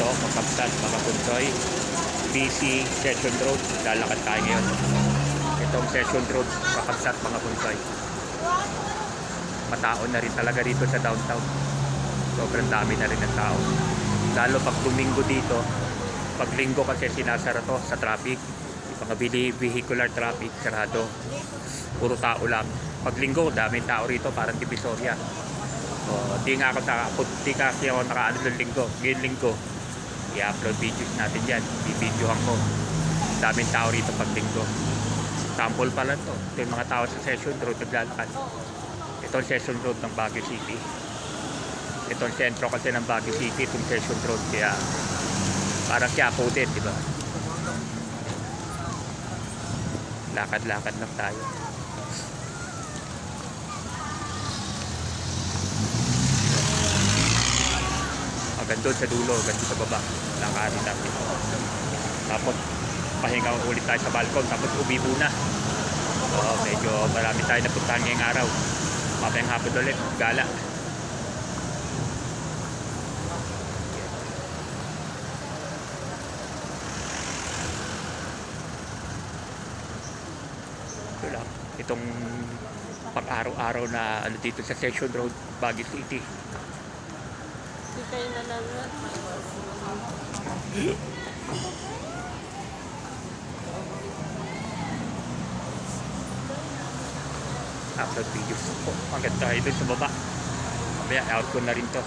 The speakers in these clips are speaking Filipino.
dito, Makapsat, mga Punsoy. BC Session Road. Lalakad tayo ngayon. Itong Session Road, Makapsat, mga Punsoy. Matao na rin talaga dito sa downtown. Sobrang dami na rin ng tao. Lalo pag Domingo dito, pag linggo kasi sinasara to sa traffic. Yung Mga vehicular traffic, sarado. Puro tao lang. Pag linggo, daming tao rito, parang Divisoria. So, di nga ako di kasi ako nakaano ng linggo. Ngayon linggo, i-upload videos natin yan. Bibidyohan ko. Daming tao rito pag linggo. Sample pa lang to. Ito yung mga tao sa session road naglalakad. Ito ang session road ng Baguio City. Ito ang sentro kasi ng Baguio City, itong session road. Kaya parang Quiapo din, di? Lakad-lakad lang tayo. Hanggang doon sa dulo, doon sa baba. Lakarin natin. Tapos, pahinga ulit tayo sa balcon. Tapos, uwi muna. So, medyo marami tayo napuntahan ngayong araw. Mamayang hapon ulit. Gala. Ito lang. Itong pang-araw-araw na ano dito sa Session Road, Baguio City. Hindi kayo nanonood. upload videos po. Hanggang tayo dun sa baba. Mamaya, out ko na rin to.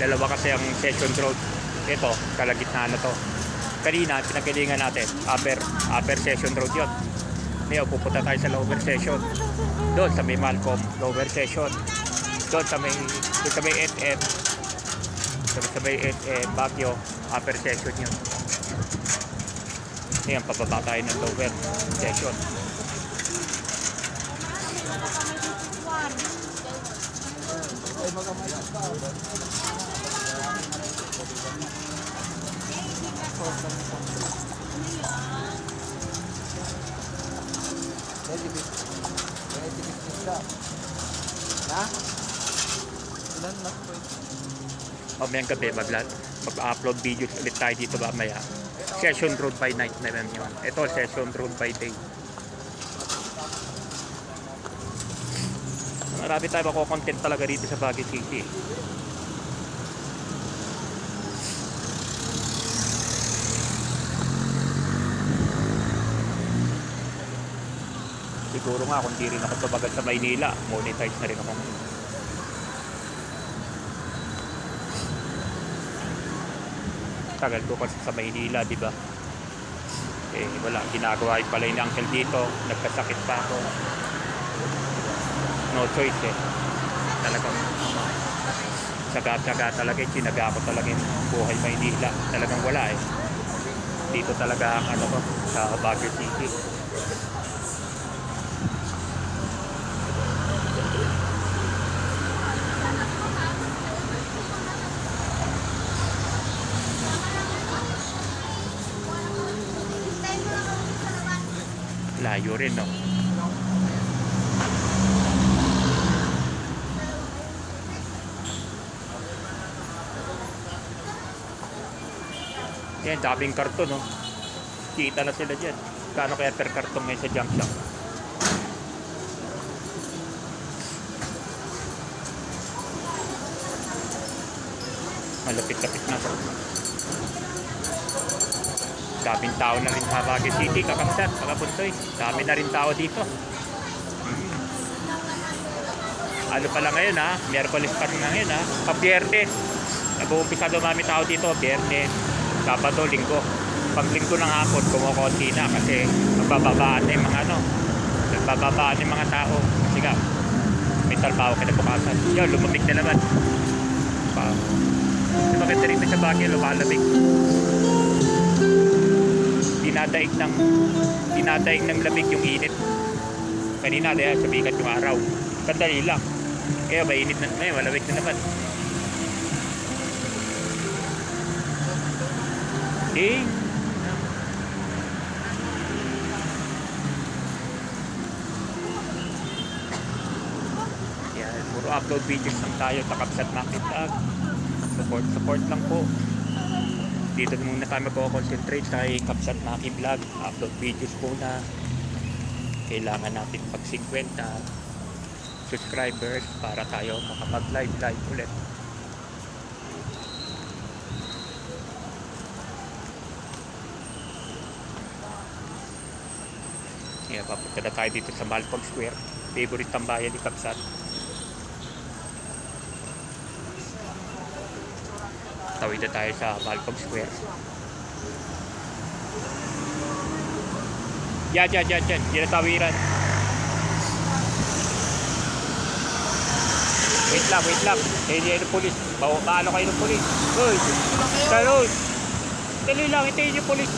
Dalawa kasi ang session road. Ito, kalagitnaan na to. Kanina, pinagalingan natin. Upper, upper session road yun. Ngayon, pupunta tayo sa lower session. Doon sa may Malcolm, lower session. Doon sa may, doon sa may SM. Doon sa may SM, Baguio, upper session yun. Ngayon, pababa tayo ng lower session. Ha? Ilan lang po? Mamayang gabi, magla mag-upload videos ulit tayo dito mamaya. Session road by night naman yun. Ito, session road by day. Marami tayo mako-content talaga dito sa Baguio City. Siguro nga kung di rin ako tumagal sa Maynila, monetize na rin ako. tagal ko kasi sa Maynila, di ba? Eh, wala. Ginagawa yung pala yung uncle dito. Nagkasakit pa ako. No choice eh. Talagang tsaga-tsaga talaga. eh. Sinaga ko talaga yung buhay Maynila. Talagang wala eh. Dito talaga ang ano ko, sa Baguio City. Layo rin, no? Yan, daming karton, no? Kita na sila dyan. Kano kaya per karton ngayon sa junk shop? Malapit-lapit na to. Daming tao na rin sa Baguio City, kakapsat, mga buntoy. Dami na rin tao dito. Mm. Ano pala ngayon ha? Miyerkules pa rin na ngayon ha? Pa-biyernes. Nag-uumpisa dumami tao dito, biyernes, sabado, linggo. Pag linggo ng hapon, kumukonti na kasi nagbababaan na yung mga ano, nagbababaan yung mga tao. Kasi nga, trabaho kinabukasan. Yun, lumamig na naman. Pa. Di maganda rin sa Baguio, lumalamig. Dinadaig ng dinadaig ng lamig yung init. Kanina, dahil sabihin yung araw. Sandali lang. Kaya mainit na, ngayon, malamig na naman. Eh, Yan, puro upload videos lang tayo sa Kapsat Market Vlog. Support, support lang po. Dito muna tayo magko-concentrate sa Kapsat Maki Vlog. Upload videos po na kailangan natin pag 50 subscribers para tayo makapag-live live ulit. Yeah, papunta na tayo dito sa Malpog Square. Favorite tambayan ni Kapsat. Tawid na tayo sa Malpog Square. Yan, yan, yan, yan. Yan ang tawiran. Wait lang, wait lang. Eh, yan yung polis. Paano kayo ng polis? Uy, Carlos! Dali lang, hintayin yung polis.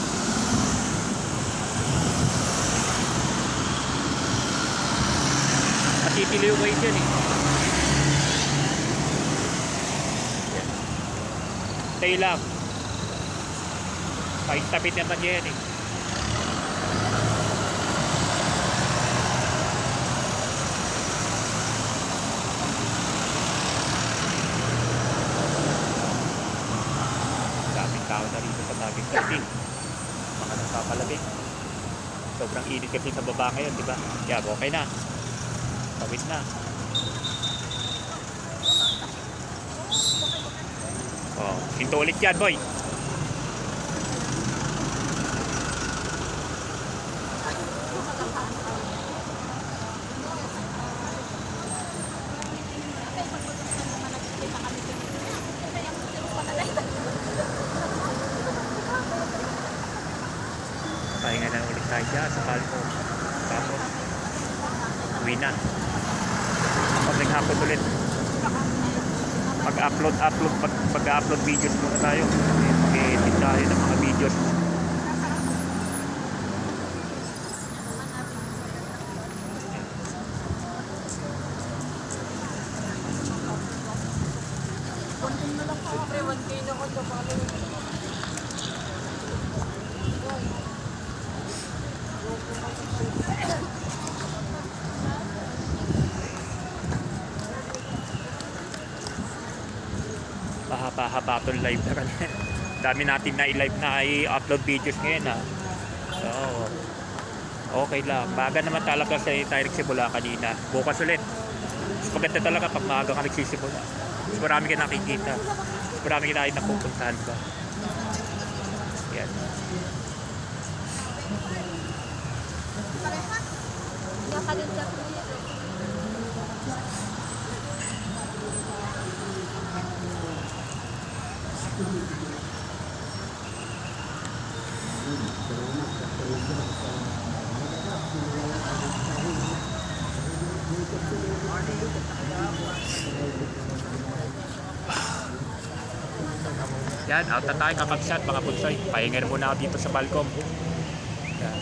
Matitiliw kayo dyan eh. Tayo lang. Paistapit naman yan eh. Daming tao na rito sa Baging City. Mga nagpapalamig. Sobrang init kasi sa baba ngayon, di ba? Kaya okay na. Tawid na. Oh, hinto ulit yan, boy. Pahinga na ulit tayo dyan sa palco. Tapos, uwi na. Pag hapon ulit. Pag-upload, upload, pag, pag-upload videos muna tayo. Mag-edit tayo ng mga videos. 1K na ko sa Pahaba-haba itong live na kanina. Dami natin na i-live na i-upload videos ngayon ha. So, okay lang. Baga naman talaga sa tayo nagsimula kanina. Bukas ulit. Mas maganda talaga pag maaga ka nagsisimula. Mas marami ka nakikita. Mas marami ka nakikita pupuntahan ka. Yan. Yan, out na tayo kakapsat mga bunsoy. Pahinga muna ako dito sa balcom. Yan.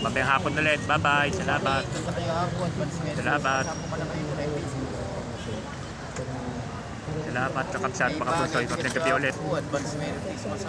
Mamayang hapon ulit. Bye-bye. Salamat. Salamat. Salamat kakapsat mga bunsoy. Mamayang gabi ulit. Advance Merry Christmas.